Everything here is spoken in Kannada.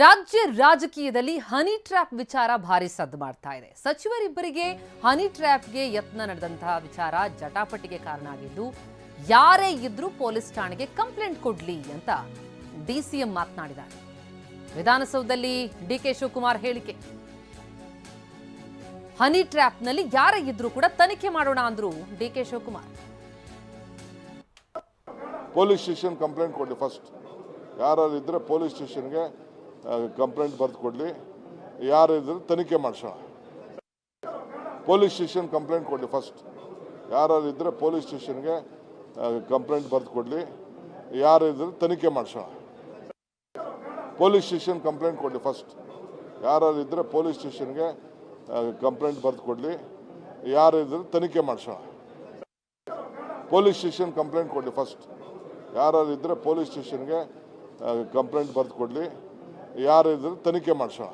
ರಾಜ್ಯ ರಾಜಕೀಯದಲ್ಲಿ ಹನಿ ಟ್ರ್ಯಾಪ್ ವಿಚಾರ ಭಾರಿ ಸದ್ದು ಮಾಡ್ತಾ ಇದೆ. ಸಚಿವರಿಬ್ಬರಿಗೆ ಹನಿ ಟ್ರ್ಯಾಪ್ಗೆ ಯತ್ನ ನಡೆದಂತಹ ವಿಚಾರ ಜಟಾಪಟಿಗೆ ಕಾರಣ ಆಗಿದ್ದು, ಯಾರೇ ಇದ್ರೂ ಪೊಲೀಸ್ ಠಾಣೆಗೆ ಕಂಪ್ಲೇಂಟ್ ಕೊಡ್ಲಿ ಅಂತ ಡಿಸಿಎಂ ಮಾತನಾಡಿದ್ದಾರೆ. ವಿಧಾನಸೌಧದಲ್ಲಿ ಡಿಕೆ ಶಿವಕುಮಾರ್ ಹೇಳಿಕೆ. ಹನಿ ಟ್ರ್ಯಾಪ್ನಲ್ಲಿ ಯಾರೇ ಇದ್ರೂ ಕೂಡ ತನಿಖೆ ಮಾಡೋಣ ಅಂದ್ರು DK Shivakumar. Police station complaint ಕೊಡಿ ಫಸ್ಟ್. ಯಾರು ಇದ್ರೆ ಪೊಲೀಸ್ ಸ್ಟೇಷನ್ಗೆ ಕಂಪ್ಲೇಂಟ್ ಬರೆದು ಕೊಡಲಿ. ಯಾರು ಇದ್ರೆ ತನಿಖೆ ಮಾಡಿಸೋಣ. ಪೊಲೀಸ್ ಸ್ಟೇಷನ್ ಕಂಪ್ಲೇಂಟ್ ಕೊಡಿ ಫಸ್ಟ್ ಯಾರು ಇದ್ದರೆ ಪೊಲೀಸ್ ಸ್ಟೇಷನ್ಗೆ ಕಂಪ್ಲೇಂಟ್ ಬರೆದು ಕೊಡಲಿ. ಯಾರು ಇದ್ರೆ ತನಿಖೆ ಮಾಡಿಸೋಣ. ಪೊಲೀಸ್ ಸ್ಟೇಷನ್ ಕಂಪ್ಲೇಂಟ್ ಕೊಡಿ ಫಸ್ಟ್ ಯಾರು ಇದ್ದರೆ ಪೊಲೀಸ್ ಸ್ಟೇಷನ್ಗೆ ಕಂಪ್ಲೇಂಟ್ ಬರೆದು ಕೊಡಲಿ. ಯಾರು ಇದ್ರೆ ತನಿಖೆ ಮಾಡಿಸೋಣ. ಪೊಲೀಸ್ ಸ್ಟೇಷನ್ ಕಂಪ್ಲೇಂಟ್ ಕೊಡಿ ಫಸ್ಟ್ ಯಾರು ಇದ್ದರೆ ಪೊಲೀಸ್ ಸ್ಟೇಷನ್ಗೆ ಕಂಪ್ಲೇಂಟ್ ಬರೆದು ಕೊಡಲಿ. ಯಾರು ಇದ್ರೆ ತನಿಖೆ ಮಾಡಿಸೋಣ